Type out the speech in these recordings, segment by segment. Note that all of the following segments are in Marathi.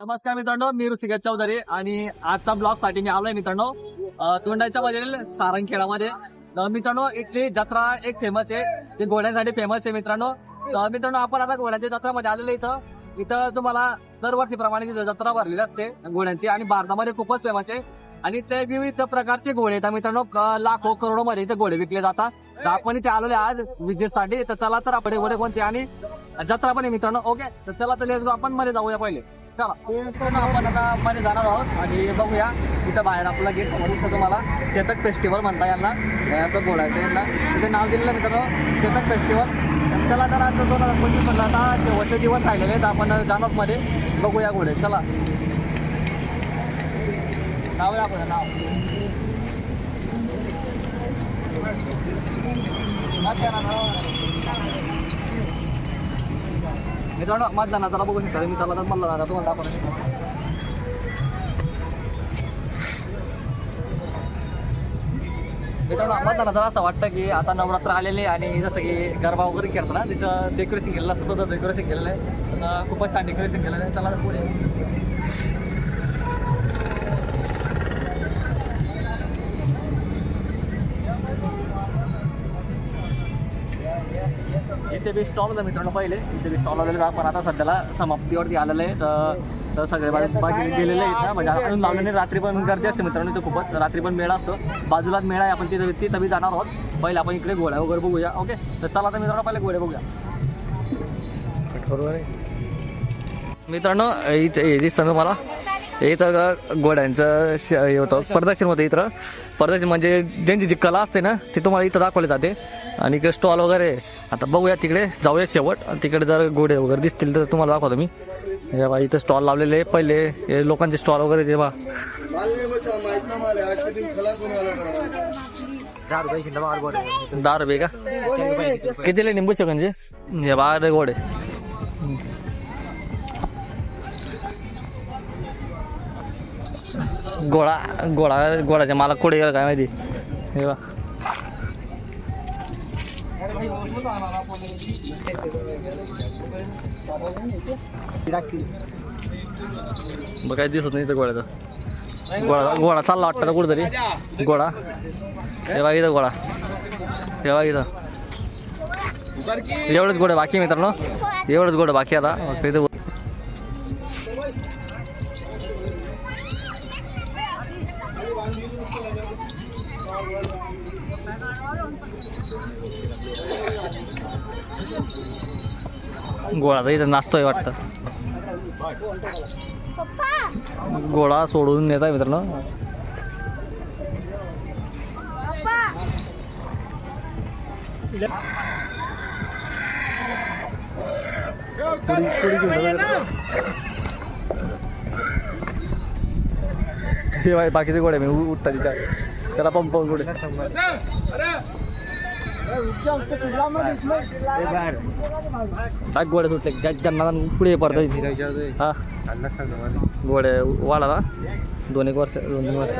नमस्कार मित्रांनो मी ऋषिकेश चौधरी आणि आजच्या ब्लॉगसाठी मी आलोय मित्रांनो तोंडाच्या मधील सारंगखेडामध्ये. मित्रांनो इथली जत्रा एक फेमस आहे ती घोड्यांसाठी फेमस आहे मित्रांनो. तर मित्रांनो आपण आता घोड्यांच्या जत्रामध्ये आलेलो इथं. इथं तुम्हाला दरवर्षीप्रमाणे तिथं जत्रा भरलेली असते घोड्यांची आणि भारतामध्ये खूपच फेमस आहे. आणि ते विविध प्रकारचे घोडे येतात मित्रांनो लाखो करोडो मध्ये इथे घोडे विकले जातात. तर आपण इथे आलेले आज विजेसाठी. तर चला तर आपण घोडे कोणते आणि जत्रा पण आहे मित्रांनो ओके? तर चला तर आपण मध्ये जाऊया पहिले. चला आपण आता मध्ये जाणार आहोत आणि बघूया इथं बाहेर आपला गेट समोर तुम्हाला चेतक फेस्टिवल म्हणता यांना तर बोलायचं यांना. तिथे नाव दिलेलं मित्रांनो चेतक फेस्टिवल चला तर आता दोन हजार पंचवीस म्हणलं आता शेवटचे दिवस राहिलेले आहेत. आपण जाणार मध्ये. बघूया घोडे चला. नाव आहे नाव. मित्रांनो मतदानाचा बघू शकता मी चला तर मला दादा तुम्हाला दाखवणार मित्रांनो मतदानाचा असं वाटतं की आता नवरात्र आलेले आणि जसं की गरबा वगैरे खेळतात ना तिथं डेकोरेशन केलेलं असतं तर डेकोरेशन केलेलं आहे. खूपच छान डेकोरेशन केलेलं आहे. चला पुढे. इथे बी स्टॉल होता मित्रांनो पहिले. इथे बी स्टॉल आलेले पण आता सध्याला समाप्तीवरती आलेलं आहे तर तर सगळे बाकी गेलेले आहेत ना म्हणजे अजून लावले नाही रात्री पण गर्दी असते मित्रांनो इथे खूपच. रात्री पण मेळा असतो. बाजूलाच मेळा आहे आपण तिथे तिथं बी जाणार आहोत. पहिले आपण इकडे घोड्या वगैरे बघूया ओके? तर चला तर मित्रांनो पहिले घोडे बघूया. मित्रांनो इथे हे दिसतं ना मला इथं घोड्यांचं श- हे होतं. प्रदर्शन होतं इथं. प्रदर्शन म्हणजे ज्यांची जी कला असते ना ती तुम्हाला इथं दाखवली जाते. आणि इकडे स्टॉल वगैरे आहे. आता बघूया तिकडे जाऊया शेवट. तिकडे जर घोडे वगैरे दिसतील तर तुम्हाला दाखवतो मी. हे बा इथं स्टॉल लावलेले पहिले हे लोकांचे स्टॉल वगैरे ते बा. दहा रुपये का? कितीले निंबू शकंजे हे रे घोडे गोळा गोळा गोळाच्या मला कुठे गेला काय माहिती? हे बा. बघ काय दिसत नाही इथं गोळ्याचं. गोळा गोळा चालला वाटतं ना कुठेतरी. गोळा. हे बघा इथं गोळा. हे बघा इथं. एवढंच गोडे बाकी मित्रांनो. एवढंच गोडं बाकी आता. गोळा तर इथं नाचतोय वाटतं. गोळा सोडून नेत आहे मित्रांनो. बाकीचे गोळे मी उठता तिच्या त्याला पंप गोळे. काय गोड्या सुटले? ज्या- ज्यांना पुढे पडतात हा. गोडे वाढाला दोन एक वर्ष दोन तीन वर्ष.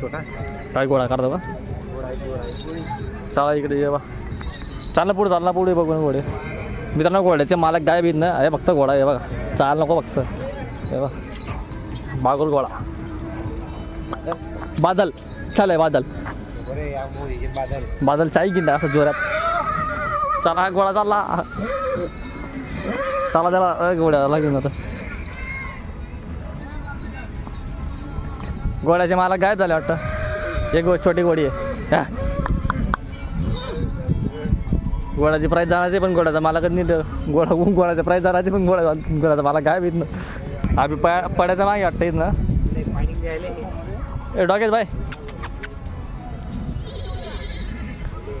छोटा काय गोळा काढतो बा? चला इकडे ये बा. चाल ना पुढे चालला पुढे बघून घोडे मित्रांनो घोड्याचे मालक गाय बीत ना. हे फक्त घोडा आहे बघा. चाल नको फक्त. हे बघा. बागुल घोडा बादल. चाल आहे बादल. बादल. चाई गिंडा असं जोरात. चला गोळा चालला चला त्याला घोड्याला घेऊन आता. घोड्याचे मालक गायब झाले वाटतं. एक गो छोटी घोडी आहे. घोड्याची प्राईस जाण्याची पण घोड्याचा मालकच नाही तर घोडा घोड्याचा प्राईस जाण्याची पण घोडा घोड्याचा मला काय भीत ना. आम्ही पड्याचा मागे वाटतं येत ना ए डॉकेश बाय.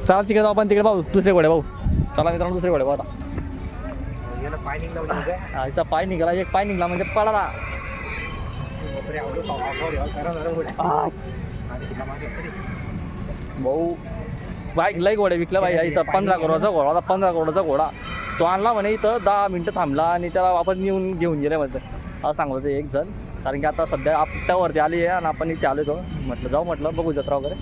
चला तिकडे जाऊ आपण तिकडे भाऊ दुसरे घोडे भाऊ चला मित्रांनो दुसरे घोडे भाऊ आता. हा, हिचा पाय निघाला एक पाय निघाला म्हणजे पडाला. भाऊ बाईक लई घोडे विकला बाई इथं पंधरा करोडाचा घोडा होता पंधरा करोडाचा घोडा. तो आणला म्हणे इथं दहा मिनटं थांबला आणि त्याला वापस नेऊन घेऊन गेले म्हणतं. असं सांगत होते एक जण. कारण की आता सध्या आपट्यावरती आली आहे आणि आपण इथे आलो तो म्हटलं जाऊ म्हटलं बघू जत्रा वगैरे.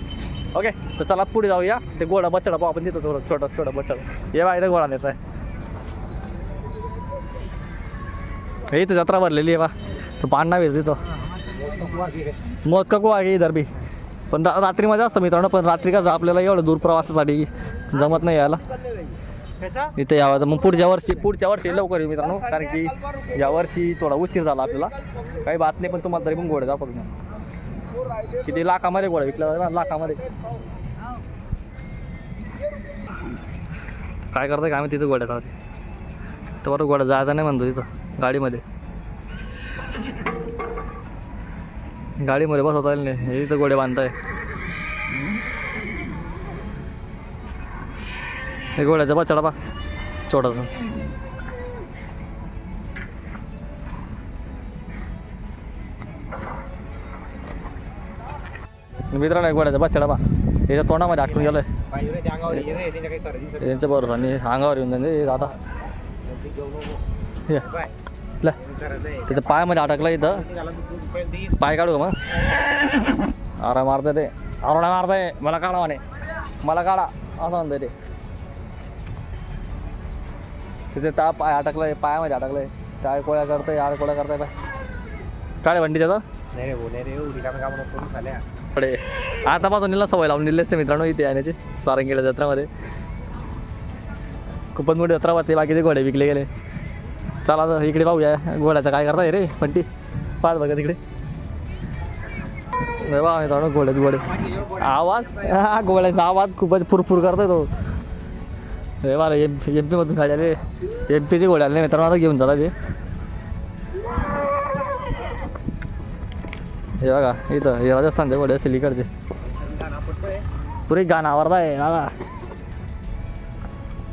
ओके? तर चला पुढे जाऊया. ते गोडा बचडा पाहू आपण तिथं थोडं छोटा छोटा बचडा ये बाय गोळा नेत आहे हे इथं जत्रा भरलेली आहे बा. तो पांडा भेट तिथं. मौत का कुवा आहे इधर बी. पण रात्रीमध्ये असतं मित्रांनो पण रात्री कसं आपल्याला एवढं दूर प्रवासासाठी जमत नाही यायला. इथे यावं मग पुढच्या वर्षी पुढच्या वर्षी लवकर येऊ मित्रांनो कारण की या वर्षी थोडा उशीर झाला आपल्याला. काही बात नाही पण तुम्हाला तरी पण घोडे दाखवतो मी. किती लाखामध्ये घोडा विकला लाखामध्ये. काय करतोय का आम्ही तिथं घोड्याचा तर बरं घोडा जायचा नाही म्हणतो तिथं गाडीमध्ये. गाडीमध्ये बसवता येईल नाही हे तिथं घोडे बांधताय. हे घोड्याचा बा चढा बा छोटासा. मित्रांनो एक घोड्याचा बा चढा बा याच्या तोंडामध्ये अटकून गेलोय. यांच्या बरोबर आणि अंगावर येऊन जाईल दादा. ला. त्याच्या पायामध्ये अटकला इथं. पाय काढू का मग? अरे मारते ते. अरोडा मारताय. मला काढा म्हणे. मला काढा. असं म्हणतंय ते. तिथे ता पाय अटकलाय पायामध्ये अटकलाय. काय कोळ्या करताय आळ कोळ्या करताय पाय. काय वंडी त्याचं. पुढे आतापासून निला सवय लावून. दिली असते मित्रांनो इथे येण्याची सारंगीला जत्रामध्ये. खूपच मोठी जत्रा वाचते बाकीचे घोडे विकले गेले. चला तर इकडे पाहूया. घोड्याचं काय करताय रे? पंटी पाच बघा तिकडे. वा मित्रांनो घोड्याच घोडे. आवाज? हा घोड्याचा आवाज खूपच फुरफुर करतोय तो. रे बा एम एम पीमधून गाडी आले एम पीचे घोडे आले मित्रांनो आता घेऊन जातात ते. हे बघा इथं हे राजस्थानचे घोडे असेल इकडचे पुरी गाणं आवडता आहे दादा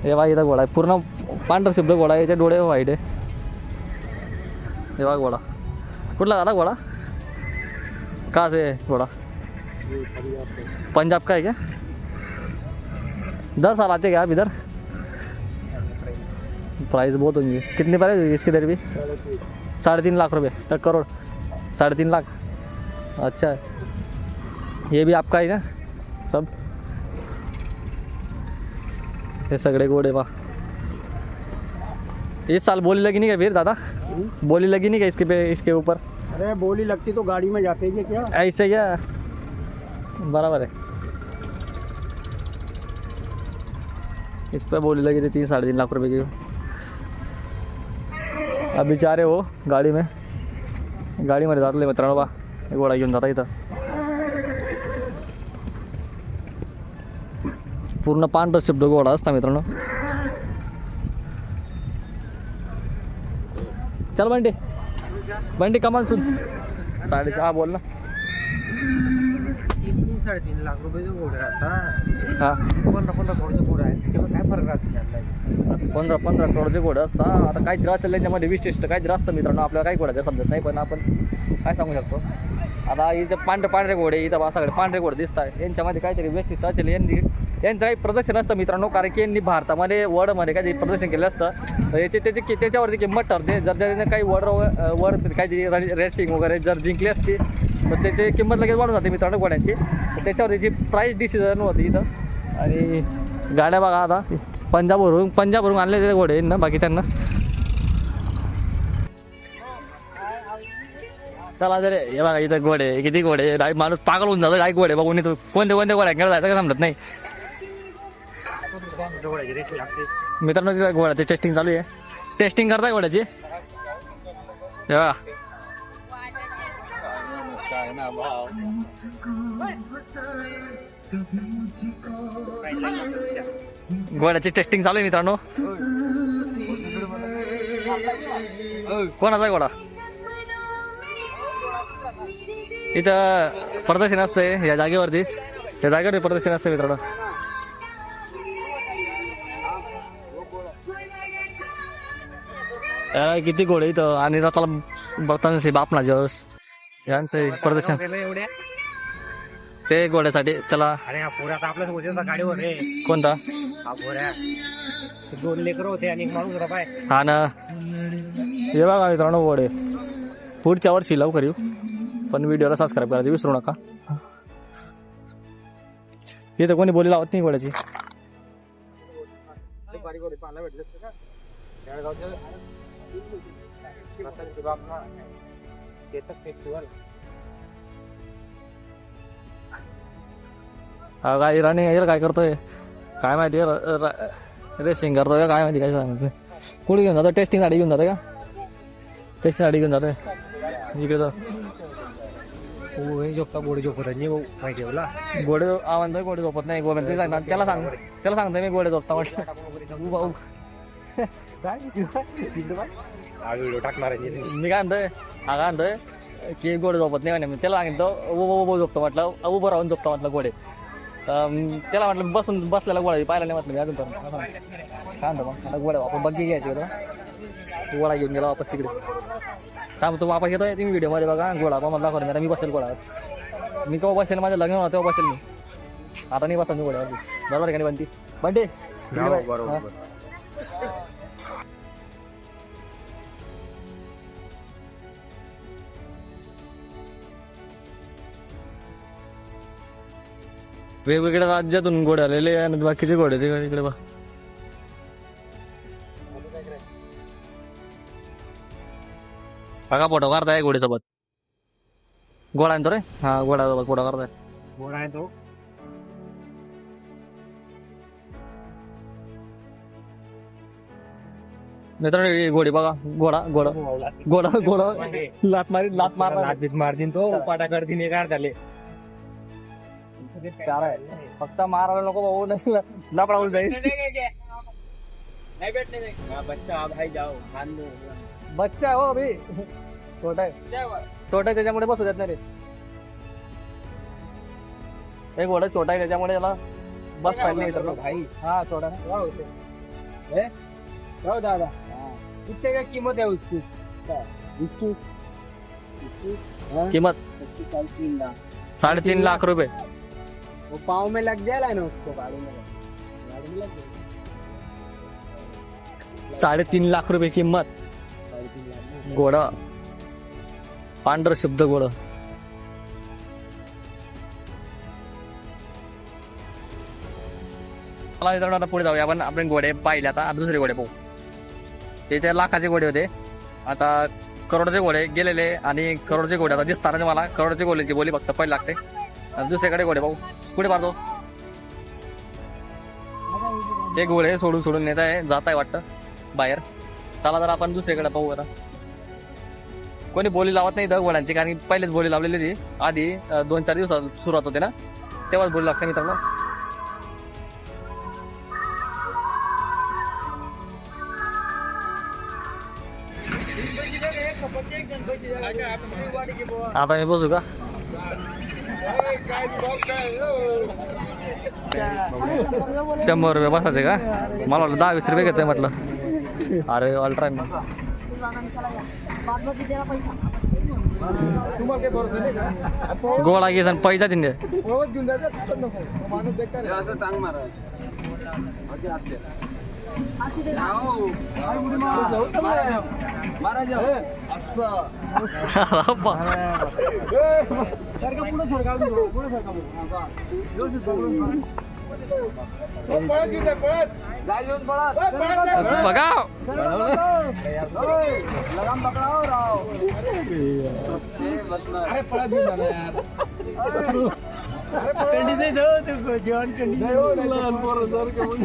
हे बघा इथं घोडा आहे. पूर्ण पांढरा शुद्ध घोडा आहे याचे डोळे वाईट आहे. हे बघा घोडा. कुठला दादा घोडा? का असे घोड़ा? पंजाब का आहे क्या दस साल आते क्या आप इधर प्राइस बहुत होंगी कितनी प्राइस होगी इसके इधर भी साढ़े तीन लाख रुपए एक करोड़. साढ़े तीन लाख. अच्छा। ये भी आपका ही ना? सब? ये सगड़े घोड़े वाह। इस साल बोली लगी नहीं क्या फिर दादा? बोली लगी नहीं क्या इसके पे इसके ऊपर? अरे बोली लगती तो गाड़ी में जाते ही क्या? ऐसे क्या? बराबर है। इस पर बोली लगी थी तीन साढ़े तीन लाख रुपए की। अब बेचारे हो गाडी में। गाड़ी गाडीमध्ये जातले मित्रांनो बा घोडा घेऊन जाता इथं पूर्ण पांढरा शब्द घोडा असता मित्रांनो चल बंटी बंटी कमान सुन साडे हा बोल ना तीन तीन साडेतीन लाख रुपये जो घोडा राहता हा पंधरा पंधरा करोडचे घोडा आहे त्याच्यावर काय फरक राहतो? पंधरा पंधरा करोडचे घोडे असतात आता काहीतरी असेल त्याच्यामध्ये विशिष्ट काहीतरी असतं मित्रांनो आपल्याला काही घोड्याचं समजत नाही पण आपण काय सांगू शकतो आता इथं पांढरे पांढरे घोडे इथं बा सगळे पांढरे घोडे दिसत आहे यांच्यामध्ये काहीतरी वैशिष्ट्य असेल यांनी यांचं काही प्रदर्शन असतं मित्रांनो कारण की यांनी भारतामध्ये वर्डमध्ये काहीतरी प्रदर्शन केलं असतं. तर याचे त्याचे कि- त्याच्यावरती किंमत ठरते जर त्याने काही वर्ड वड काहीतरी रेसिंग वगैरे जर जिंकली असती तर त्याची किंमत लगेच वाढून जाते मित्रांनो घोड्यांची. त्याच्यावर त्याची प्राईस डिसिजन होती इथं आणि गाड्या बघा आता पंजाबवरून पंजाबवरून आणलेले घोडे आहेत ना बाकीच्यांना. चला जरे. हे बघा इथं घोडे किती घोडे डाय माणूस पागल होऊन जातो डाय घोडे बघून इथं कोणते कोणते घोड्या घ्यायला जायचं का समजत नाही? मित्रांनो तिथं घोड्याची टेस्टिंग चालू आहे. टेस्टिंग करताय घोड्याची? हे बघा. घोड्याची टेस्टिंग चालू आहे मित्रांनो. कोणाचा आहे घोडा? इथं प्रदर्शन असतंय या जागेवरती. या जागेवरती प्रदर्शन असतं मित्रांनो. किती घोडे इथं. आणि रथाला बघताना बाप ना जस यांचं प्रदर्शन. ते घोड्यासाठी त्याला हा कोणता? हा दोन लेकर होते आणि माणूस हा ना. हे बघा मित्रांनो घोडे. पुढच्या वर्षी लवकर येऊ. पण व्हिडिओला सबस्क्राईब करायचं विसरू नका. इथं कोणी बोली लावत नाही कोणाची हा काय इराणी यायला काय करतोय? काय माहिती रेसिंग करतोय का? काय माहिती काय सांगतोय? कुठे घेऊन जातो टेस्टिंग गाडी घेऊन जातो का? टेस्टिंग गाडी घेऊन जातोय? इकडे तर हो हे झोपता गोडी झोपत नाही भाऊ माहिती आहे गोडे हा म्हणतोय गोडे झोपत नाही गोडे ते सांगणार. त्याला सांग त्याला सांगतोय मी गोडे झोपता म्हटलं. हा व्हिडिओ टाकणार आहे मी काय म्हणतोय? हा काय म्हणतोय? की गोडे झोपत नाही म्हणे. मी त्याला सांगितलं उभं उभं झोपतो म्हटलं. उभं राहून झोपतो म्हटलं गोडे तर त्याला म्हटलं बसून बसलेला गोळा पाहिला नाही म्हटलं मी अजून पण काय म्हणतो मग? आता गोड्या आपण बग्गी घ्यायची होतं. गोळा घेऊन गेला वापस तिकडे. थांब तो वापस येतोय? तुम्ही व्हिडिओमध्ये बघा गोळा पण मला दाखवतो मी बसेल गोळा मी केव्हा बसेल? माझं लग्न होतं तेव्हा बसेल मी. आता नाही बसा मी गोळ्यावरती बरोबर आहे का नाही बंटी. हा. वेगवेगळ्या राज्यातून घोडे आलेले आणि बाकीचे घोडे ते इकडे बा बघा फोटो काढताय घोडेसोबत घोडा आणतो रे. हा घोड्यासोबत फोटो काढताय. गोड आहे तो मित्रांनो ही घोडी बघा. घोडा घोडा घोडा घोडा. लात मारी लात मार हातबीत मारतीन तो पाटा करतीन एक झाले. चार आहे. फक्त मारायला नको भाऊ नाही लपडा होऊन जाईल. बच्चा भाई जाओ मान लो बच्चा आहे हो अभि. छोटा आहे. छोटा आहे त्याच्यामुळे बसू देत नाही रे. एक घोडा छोटा आहे त्याच्यामुळे त्याला बस पाहिजे नाही तर भाई. हा छोटा आहे. हो दादा. कितने का कीमत है उसकी? इसकी किंमत? साढ़े तीन लाख. साडेतीन लाख रुपये. वो पाँव में लग जाएगा ना उसको गाड़ी में. गाड़ी में लग जाएगा. साडेतीन लाख रुपये किंमत. साढ़े तीन लाख में घोडा. पांढर शुद्ध घोडं. मला मित्रांनो आता पुढे जाऊया. आपण आपण घोडे पाहिले. आता आता दुसरे घोडे पाहू. ते त्या लाखाचे घोडे होते. आता करोडचे घोडे गेलेले आणि करोडचे घोडे. आता दिसताना मला करोडचे घोड्याची बोली फक्त पहिले लागते. दुसऱ्याकडे दुसरीकडे घोडे पाहू. पुढे पाहतो. ते घोडे सोडून सोडून नेत आहे जात आहे वाटतं बाहेर. चला जरा आपण दुसरीकडे पाहू आता. कोणी बोली लावत नाही दगवडांची कारण की पहिलेच बोली लावलेली होती. आधी दोन चार दिवसात सुरुवात होते ना? तेव्हाच बोली लागते मित्रांनो. आता मी बसू का? शंभर रुपये बसायचे का? मला वाटलं दहा वीस रुपये घेतोय म्हटलं. अरे अल्ट्रा गोळा आणि पैसा तिने पळवत घेऊन जायचं नको माणूस बेकार आहे. असं टांग मारा पळत घेऊन जा, पळत बघा अरे पळत घेऊन जा ना यार. नाही हो, लहान पोरं सारखं म्हणून.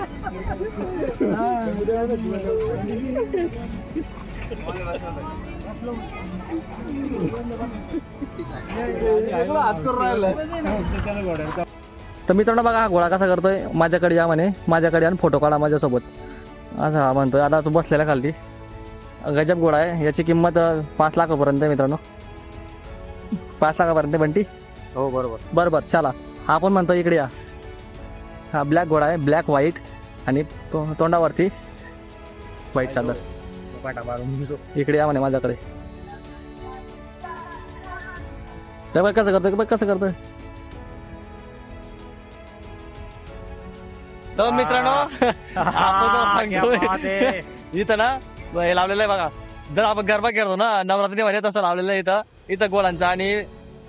सगळं हात करून राहिलं. तर मित्रांनो बघा हा घोडा कसा करतोय? माझ्याकडे या म्हणे. माझ्याकडे आणि फोटो काढा माझ्यासोबत. असं हा म्हणतोय. आता तो बसलेला खालती. गजब घोडा आहे. याची किंमत पाच लाखापर्यंत आहे मित्रांनो. पाच लाखापर्यंत बंटी? हो बरोबर. बरं बरं चला. हा पण म्हणतो इकडे या. हा ब्लॅक घोडा आहे. ब्लॅक व्हाईट आणि तो तोंडावरती व्हाईट चादर. इकडे या म्हणे माझ्याकडे. तर बघ कसं करतोय. बघ कसं करतोय. तर मित्रांनो आपण जो सांगतोय, इथं ना हे लावलेलं आहे बघा. जर आपण गरबा खेळतो ना नवरात्री मध्ये तसं लावलेलं आहे इथं. इथं गोळांचं आणि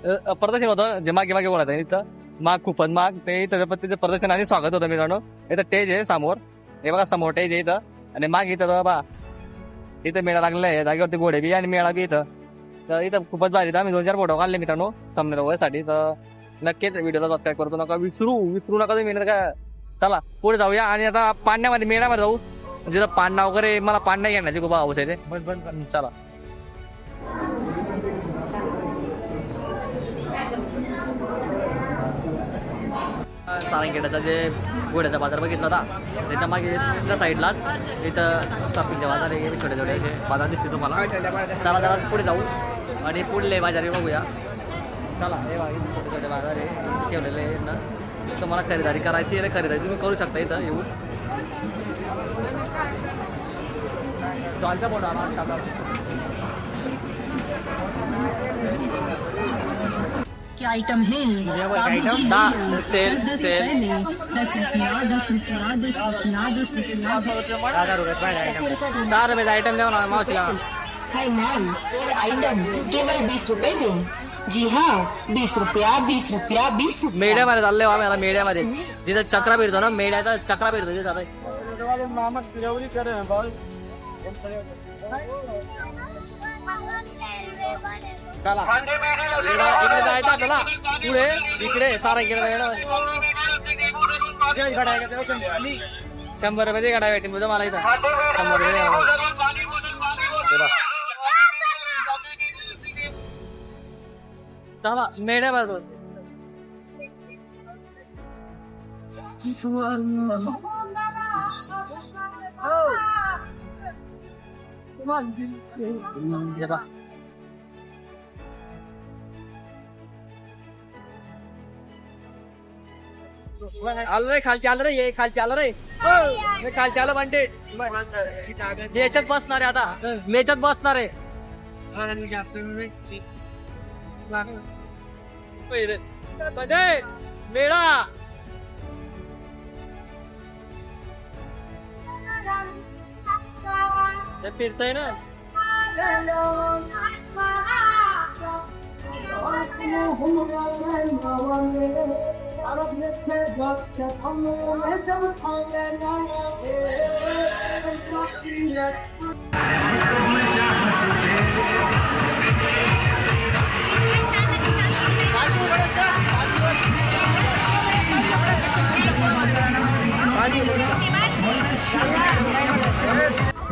प्रदर्शन होतं जे मागे मागे गोळाचं इथं माग खूपच माग ते इथं त्याचं प्रदर्शन आणि स्वागत होतं मित्रांनो. इथं टेज आहे समोर. हे बघा समोर टेज आहे इथं. आणि माग इथं बघा इथं मेळा लागलेला आहे. या जागेवरती घोडे बी आणि मेळा बी इथं. तर इथं खूपच भारी आम्ही दोन चार फोटो काढले मित्रांनो thumbnail वगैरेसाठी तर नक्कीच व्हिडिओला सबस्क्राईब करतो नका. विसरू विसरू नका तुम्ही. नाही का चला पुढे जाऊया आणि आता पाण्यामध्ये मेळ्यामध्ये जाऊ. जिथं पाण्या वगैरे मला पाण्या घेण्याची खूप हौस आहे ते. चला. सारंगखेड्याचा जे घोड्याचा बाजार बघितला होता त्याच्यामागे त्या साईडलाच इथं शॉपिंगचे बाजार आहे छोटे छोटे असे बाजार दिसते तुम्हाला. चला जरा पुढे जाऊ आणि पुढले बाजारी बघूया. चला हे बघा इथे छोटे छोटे बाजार आहे ठेवलेले आहे ना. तुम्हाला खरेदी करायची आहे ना खरेदी तुम्ही करू शकता इथं येऊन. चालता चालता. क्या आइटम है। Sale, sale. दस रुपया दस रुपया दस रुपया दस रुपया। दहा रुपयाचा आयटम द्या ना मावशीला हाय मैम आइटम केवल बीस रुपए में। जी हाँ बीस रुपया बीस रुपया बीस रुपया. मेड्यामध्ये चाललोय आम्ही आता मेड्यामध्ये जिथं चक्रा फिरतो ना मेड्याचा चक्रा फिरतो तिथं आता. चला. इकडे- इकडे जायचं आपल्याला. पुढे इकडे सारा इकडे शंभर रुपयाची गाडा भेटेल मला इथं. शंभर रुपये चला मेड्यामध्ये हे. हो. बघ. आलं रे खालची आलं रे ये खालची आलं रे. हो, हे खालची आलं म्हणते याच्यात बसणार आहे आता. मेच्यात बसणार आहे. पहिले. म्हणजे मेळा ते फिरतय ना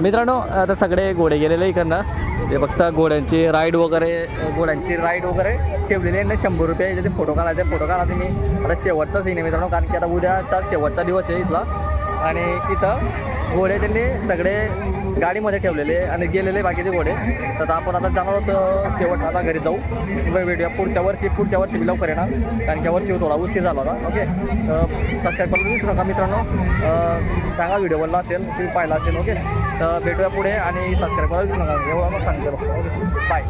मित्रांनो आता सगळे घोडे गेलेले इकडनं. ते फक्त घोड्यांची राईड वगैरे घोड्यांची राईड वगैरे ठेवलेली आहे. ना शंभर रुपये याचे फोटो काढायचे फोटो काढा तुम्ही. आता शेवटचा सीन आहे मित्रांनो कारण की आता उद्याचा शेवटचा दिवस आहे इथला. आणि इथं घोडे त्यांनी सगळे गाडीमध्ये ठेवलेले आणि गेलेले बाकीचे घोडे. तर आता आपण आता जाणार आहोत शेवट आता घरी जाऊ. भेटूया पुढच्या वर्षी पुढच्या वर्षी मी लवकर येणार कारण की वर्षी थोडा उशीर झाला होता. ओके सबस्क्राईब करायला विसरू नका मित्रांनो. चांगला व्हिडिओ बनला असेल तुम्ही पाहिला असेल. ओके तर भेटूया पुढे आणि सबस्क्राईब करायला विसरू नका. एवढं मग सांगते बाय